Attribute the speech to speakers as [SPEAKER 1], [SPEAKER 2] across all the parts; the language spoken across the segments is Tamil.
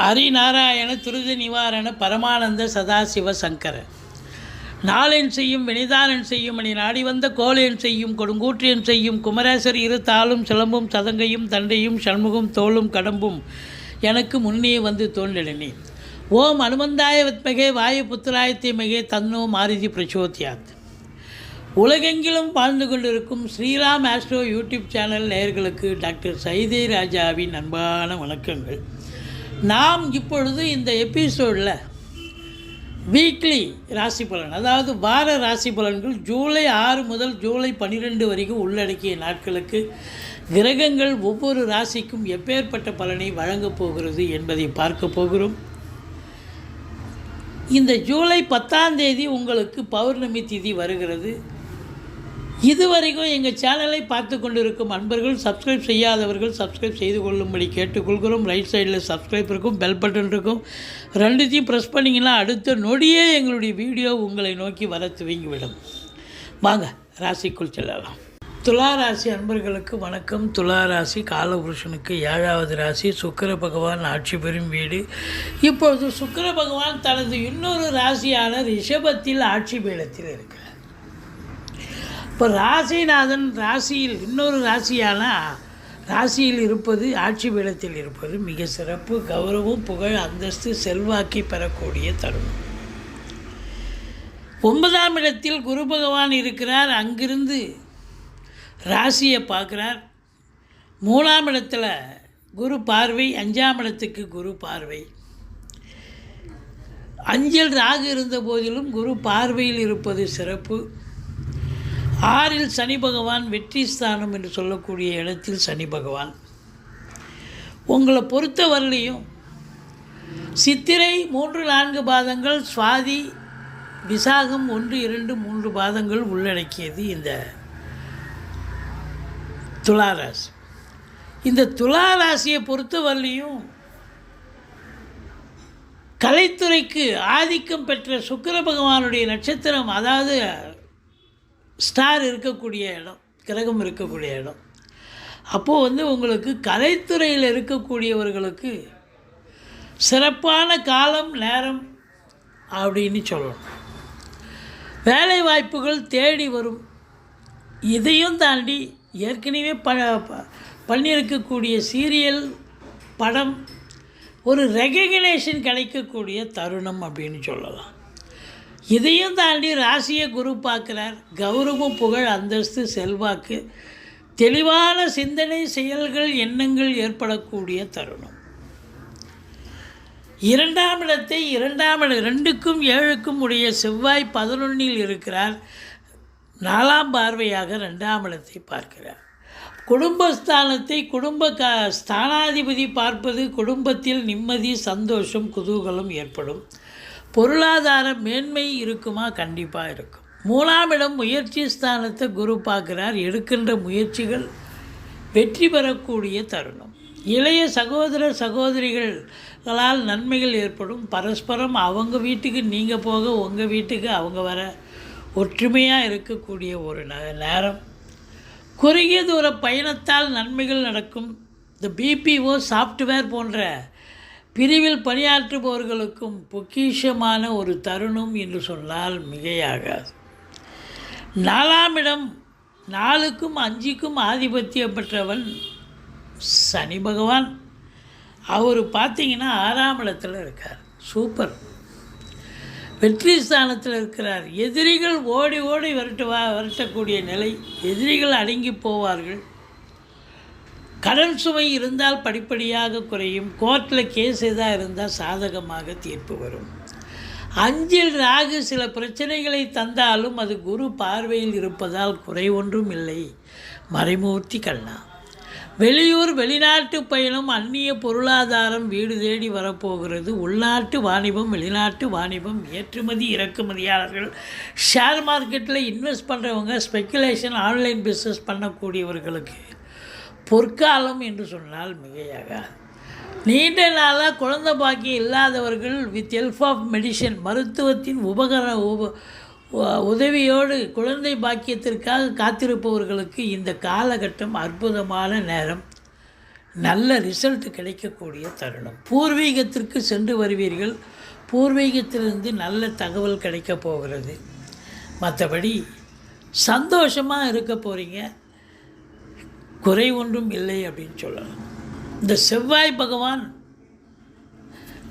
[SPEAKER 1] ஹரிநாராயண துருதி நிவாரண பரமானந்த சதாசிவ சங்கர. நாளென் செய்யும் வினிதானன் செய்யும் அணி நாடி வந்த கோலேன் செய்யும் கொடுங்கூற்றியன் செய்யும் குமரேசர் இரு தாளும் சிலம்பும் சதங்கையும் தண்டையும் சண்முகம் தோளும் கடம்பும் எனக்கு முன்னே வந்து தோன்றினே ஓம் அனுமந்தாய வித்மகே வாயு புத்திராயத்தை மகே தன்னோ மாருதி பிரச்சோத்யாத். உலகெங்கிலும் வாழ்ந்து கொண்டிருக்கும் ஸ்ரீராம் ஆஸ்ட்ரோ யூடியூப் சேனல் நேயர்களுக்கு டாக்டர் சைதே ராஜாவின் அன்பான வணக்கங்கள். நாம் இப்பொழுது இந்த எபிசோடில் வீக்லி ராசி பலன் அதாவது வார ராசி பலன்கள் ஜூலை ஆறு முதல் ஜூலை பன்னிரெண்டு வரைக்கும் உள்ளடக்கிய நாட்களுக்கு கிரகங்கள் ஒவ்வொரு ராசிக்கும் எப்பேற்பட்ட பலனை வழங்கப் போகிறது என்பதை பார்க்க போகிறோம். இந்த ஜூலை பத்தாம் தேதி உங்களுக்கு பௌர்ணமி திதி வருகிறது. இதுவரைக்கும் எங்கள் சேனலை பார்த்து கொண்டிருக்கும் அன்பர்கள் சப்ஸ்கிரைப் செய்யாதவர்கள் சப்ஸ்கிரைப் செய்து கொள்ளும்படி கேட்டுக்கொள்கிறோம். ரைட் சைடில் சப்ஸ்கிரைப் இருக்கும் பெல் பட்டன் இருக்கும். ரெண்டுத்தையும் ப்ரெஸ் பண்ணிங்கன்னா அடுத்த நொடியே எங்களுடைய வீடியோ உங்களை நோக்கி வர துவங்கிவிடும். வாங்க ராசிக்குள் செல்லலாம். துலா ராசி அன்பர்களுக்கு வணக்கம். துலா ராசி காலபுருஷனுக்கு ஏழாவது ராசி. சுக்கிர பகவான் ஆட்சி பெறும் வீடு. இப்பொழுது சுக்கர பகவான் தனது இன்னொரு ராசியான ரிஷபத்தில் ஆட்சி பீடத்தில் இருக்கிறார். இப்போ ராசிநாதன் ராசியில் இன்னொரு ராசியானா ராசியில் இருப்பது ஆட்சி பீடத்தில் இருப்பது மிக சிறப்பு கௌரவம் புகழ் அந்தஸ்து செல்வாக்கை பெறக்கூடிய தருணம். ஒன்பதாம் இடத்தில் குரு பகவான் இருக்கிறார் அங்கிருந்து ராசியை பார்க்குறார். மூணாம் இடத்துல குரு பார்வை அஞ்சாம் இடத்துக்கு குரு பார்வை. அஞ்சல் ராகு இருந்த போதிலும் குரு பார்வையில் இருப்பது சிறப்பு. ஆறில் சனி பகவான் வெற்றி ஸ்தானம் என்று சொல்லக்கூடிய இடத்தில் சனி பகவான். உங்களை பொறுத்தவரையிலையும் சித்திரை மூன்று நான்கு பாதங்கள் சுவாதி விசாகம் ஒன்று இரண்டு மூன்று பாதங்கள் உள்ளடக்கியது இந்த துளாராசி. இந்த துளாராசியை பொறுத்தவரையிலையும் கலைத்துறைக்கு ஆதிக்கம் பெற்ற சுக்கர பகவானுடைய நட்சத்திரம் அதாவது ஸ்டார் இருக்கக்கூடிய இடம் கிரகம் இருக்கக்கூடிய இடம். அப்போது வந்து உங்களுக்கு கலைத்துறையில் இருக்கக்கூடியவர்களுக்கு சிறப்பான காலம் நேரம் அப்படின்னு சொல்லணும். வேலை வாய்ப்புகள் தேடி வரும். இதையும் தாண்டி ஏற்கனவே ப ப- பண்ணியிருக்கக்கூடிய சீரியல் படம் ஒரு ரெகக்னேஷன் கிடைக்கக்கூடிய தருணம் அப்படின்னு சொல்லலாம். இதையும் தாண்டி ராசியை குரு பார்க்குறார். கௌரவம் புகழ் அந்தஸ்து செல்வாக்கு. தெளிவான சிந்தனை செயல்கள் எண்ணங்கள் ஏற்படக்கூடிய தருணம். இரண்டாம் இடத்தை இரண்டாம் இடம் ரெண்டுக்கும் ஏழுக்கும் உடைய செவ்வாய் பதினொன்னில் இருக்கிறார். நாலாம் பார்வையாக ரெண்டாம் இடத்தை பார்க்கிறார். குடும்பஸ்தானத்தை குடும்ப க ஸ்தானாதிபதி பார்ப்பது குடும்பத்தில் நிம்மதி சந்தோஷம் குதூகலம் ஏற்படும். பொருளாதார மேன்மை இருக்குமா? கண்டிப்பாக இருக்கும். மூணாம் இடம் முயற்சி ஸ்தானத்தை குரு பார்க்குறார். எடுக்கின்ற முயற்சிகள் வெற்றி பெறக்கூடிய தருணம். இளைய சகோதர சகோதரிகளால் நன்மைகள் ஏற்படும். பரஸ்பரம் அவங்க வீட்டுக்கு நீங்கள் போக உங்கள் வீட்டுக்கு அவங்க வர ஒற்றுமையாக இருக்கக்கூடிய ஒரு ந- நேரம். குறுகிய தூர பயணத்தால் நன்மைகள் நடக்கும். இந்த பிபிஓ சாஃப்ட்வேர் போன்ற பிரிவில் பணியாற்றுபவர்களுக்கும் பொக்கிஷமான ஒரு தருணம் என்று சொன்னால் மிகையாகாது. நாலாம் இடம் நாலுக்கும் அஞ்சுக்கும் ஆதிபத்தியம் பெற்றவன் சனி பகவான். அவர் பார்த்தீங்கன்னா ஆறாம் இடத்துல இருக்கார். சூப்பர். வெற்றி ஸ்தானத்தில் இருக்கிறார். எதிரிகள் ஓடி ஓடி வரட்டுவா வரட்டக்கூடிய நிலை. எதிரிகள் அடங்கி போவார்கள். கடன் சுமை இருந்தால் படிப்படியாக குறையும். கோர்ட்டில் கேஸ் எதாக இருந்தால் சாதகமாக தீர்ப்பு வரும். அஞ்சில் ராகு சில பிரச்சனைகளை தந்தாலும் அது குரு பார்வையில் இருப்பதால் குறை ஒன்றும் இல்லை. மறைமூர்த்தி கண்ணா. வெளியூர் வெளிநாட்டு பயணம் அந்நிய பொருளாதாரம் வீடு தேடி வரப்போகிறது. உள்நாட்டு வாணிபம் வெளிநாட்டு வாணிபம் ஏற்றுமதி இறக்குமதியாளர்கள். ஷேர் மார்க்கெட்டில் இன்வெஸ்ட் பண்ணுறவங்க ஸ்பெக்குலேஷன் ஆன்லைன் பிஸ்னஸ் பண்ணக்கூடியவர்களுக்கு. பொற்காலம் என்று சொன்னால் மிகையாகாது. நீண்ட நாளாக குழந்தை பாக்கியம் இல்லாதவர்கள் வித் ஹெல்ப் ஆஃப் மெடிசன் மருத்துவத்தின் உபகரண உப உதவியோடு குழந்தை பாக்கியத்திற்காக காத்திருப்பவர்களுக்கு இந்த காலகட்டம் அற்புதமான நேரம். நல்ல ரிசல்ட் கிடைக்கக்கூடிய தருணம். பூர்வீகத்திற்கு சென்று வருவீர்கள். பூர்வீகத்திலிருந்து நல்ல தகவல் கிடைக்க போகிறது. மற்றபடி சந்தோஷமாக இருக்க போகிறீங்க குறை ஒன்றும் இல்லை அப்படின்னு சொல்லலாம். இந்த செவ்வாய் பகவான்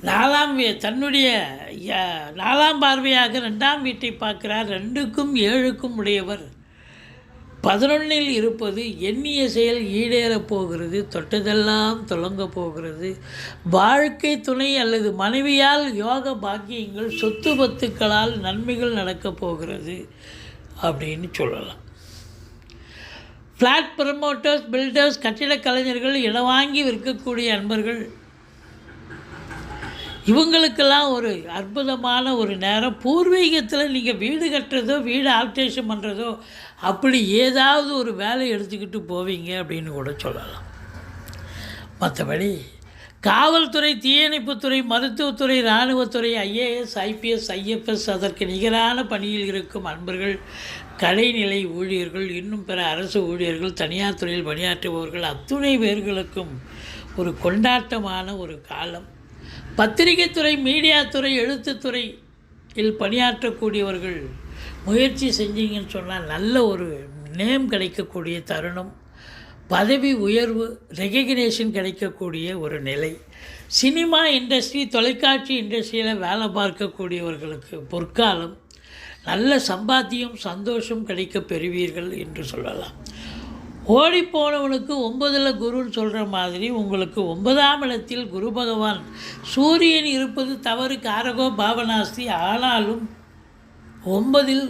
[SPEAKER 1] நாலாம் வீ- தன்னுடைய நாலாம் பார்வையாக ரெண்டாம் வீட்டை பார்க்கிறார். ரெண்டுக்கும் ஏழுக்கும் உடையவர். பதினொன்னில் இருப்பது எண்ணிய செயல் ஈடேறப் போகிறது தொட்டதெல்லாம் தொடங்க போகிறது. வாழ்க்கை துணை அல்லது மனைவியால் யோக பாக்கியங்கள் சொத்து பத்துக்களால் நன்மைகள் நடக்கப் போகிறது அப்படின்னு சொல்லலாம். ஃப்ளாட் ப்ரமோட்டர்ஸ் பில்டர்ஸ் கட்டிடக் கலைஞர்கள் இடம் வாங்கி விற்கக்கூடிய அன்பர்கள் இவங்களுக்கெல்லாம் ஒரு அற்புதமான ஒரு நேரம். பூர்வீகத்தில் நீங்கள் வீடு கட்டுறதோ வீடு ஆல்ட்ரேஷன் பண்ணுறதோ அப்படி ஏதாவது ஒரு வேலை எடுத்துக்கிட்டு போவீங்க அப்படின்னு கூட சொல்லலாம். மற்றபடி காவல்துறை தீயணைப்புத்துறை மருத்துவத்துறை இராணுவத்துறை ஐஏஎஸ் ஐபிஎஸ் ஐஎஃப்எஸ் அதற்கு நிகரான பணியில் இருக்கும் அன்பர்கள் கலைநிலை ஊழியர்கள் இன்னும் பிற அரசு ஊழியர்கள் தனியார் துறையில் பணியாற்றுபவர்கள் அத்துணை பேர்களுக்கும் ஒரு கொண்டாட்டமான ஒரு காலம். பத்திரிகைத்துறை மீடியாத்துறை எழுத்துத்துறை இல் பணியாற்றக்கூடியவர்கள் முயற்சி செஞ்சீங்கன்னு சொன்னால் நல்ல ஒரு நேம் கிடைக்கக்கூடிய தருணம். பதவி உயர்வு ரெகக்னேஷன் கிடைக்கக்கூடிய ஒரு நிலை. சினிமா இண்டஸ்ட்ரி தொலைக்காட்சி இண்டஸ்ட்ரியில் வேலை பார்க்கக்கூடியவர்களுக்கு பொற்காலம். நல்ல சம்பாத்தியம் சந்தோஷம் கிடைக்க பெறுவீர்கள் என்று சொல்லலாம். ஓடி போனவனுக்கு ஒன்பதில் குருன்னு சொல்கிற மாதிரி உங்களுக்கு ஒன்பதாம் இடத்தில் குரு பகவான் சூரியன் இருப்பது தவறு காரகோ பாவனாஸ்தி ஆனாலும் ஒன்பதில்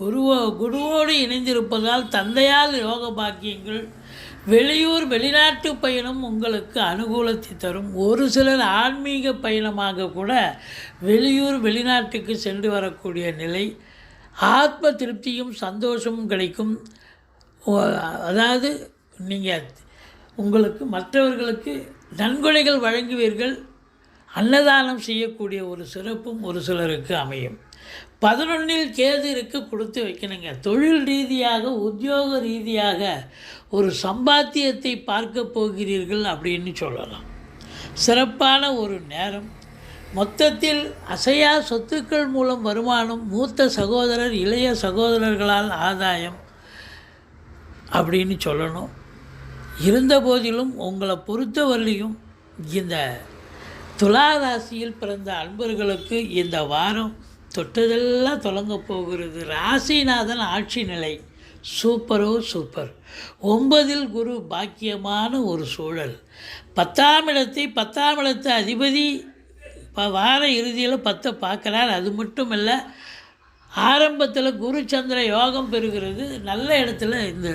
[SPEAKER 1] குருவோ குருவோடு இணைந்திருப்பதால் தந்தையால் யோக பாக்கியங்கள் வெளியூர் வெளிநாட்டு பயணம் உங்களுக்கு அனுகூலத்தை தரும். ஒரு சிலர் ஆன்மீக பயணமாக கூட வெளியூர் வெளிநாட்டுக்கு சென்று வரக்கூடிய நிலை. ஆத்ம திருப்தியும் சந்தோஷமும் கிடைக்கும். அதாவது நீங்கள் உங்களுக்கு மற்றவர்களுக்கு நன்கொடைகள் வழங்குவீர்கள். அன்னதானம் செய்யக்கூடிய ஒரு சிறப்பும் ஒரு சிலருக்கு அமையும். பதினொன்றில் கேது கொடுத்து வைக்கணுங்க. தொழில் ரீதியாக உத்தியோக ரீதியாக ஒரு சம்பாத்தியத்தை பார்க்க போகிறீர்கள் அப்படின்னு சொல்லலாம். சிறப்பான ஒரு நேரம். மொத்தத்தில் அசையா சொத்துக்கள் மூலம் வருமானம் மூத்த சகோதரர் இளைய சகோதரர்களால் ஆதாயம் அப்படின்னு சொல்லணும். இருந்த போதிலும் உங்களை பொறுத்தவரையும் இந்த துலா ராசியில் பிறந்த அன்பர்களுக்கு இந்த வாரம் தொட்டதெல்லாம் தொடங்க போகிறது. ராசிநாதன் ஆட்சி நிலை. சூப்பரோ சூப்பர். ஒன்பதில் குரு பாக்கியமான ஒரு சூழல். பத்தாம் இடத்தை பத்தாம் இடத்து அதிபதி இப்போ வார இறுதியில் பத்தை பார்க்குறார். அது மட்டும் இல்லை ஆரம்பத்தில் குருச்சந்திர யோகம் பெறுகிறது. நல்ல இடத்துல இந்த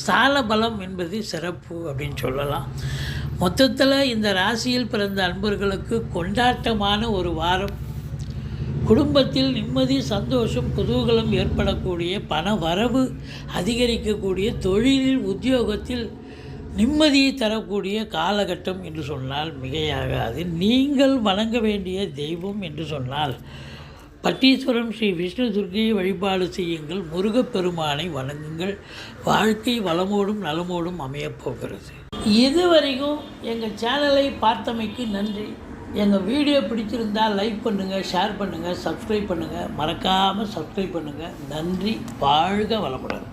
[SPEAKER 1] ஸ்தால பலம் என்பது சிறப்பு அப்படின்னு சொல்லலாம். மொத்தத்தில் இந்த ராசியில் பிறந்த அன்பர்களுக்கு கொண்டாட்டமான ஒரு வாரம். குடும்பத்தில் நிம்மதி சந்தோஷம் குதூகலம் ஏற்படக்கூடிய பண வரவு அதிகரிக்கக்கூடிய தொழிலில் உத்தியோகத்தில் நிம்மதியை தரக்கூடிய காலகட்டம் என்று சொன்னால் மிகையாகாது. நீங்கள் வணங்க வேண்டிய தெய்வம் என்று சொன்னால் பட்டீஸ்வரம் ஸ்ரீ விஷ்ணு துர்க்கையை வழிபாடு செய்யுங்கள். முருகப்பெருமானை வணங்குங்கள். வாழ்க்கை வளமோடும் நலமோடும் அமையப் போகிறது இதுவரைக்கும் எங்கள் சேனலை பார்த்தமைக்கு நன்றி. எங்கள் வீடியோ பிடிச்சிருந்தால் லைக் பண்ணுங்கள் ஷேர் பண்ணுங்கள் சப்ஸ்கிரைப் பண்ணுங்கள் மறக்காமல் சப்ஸ்கிரைப் பண்ணுங்கள் நன்றி. வாழ்க வளமுடன்.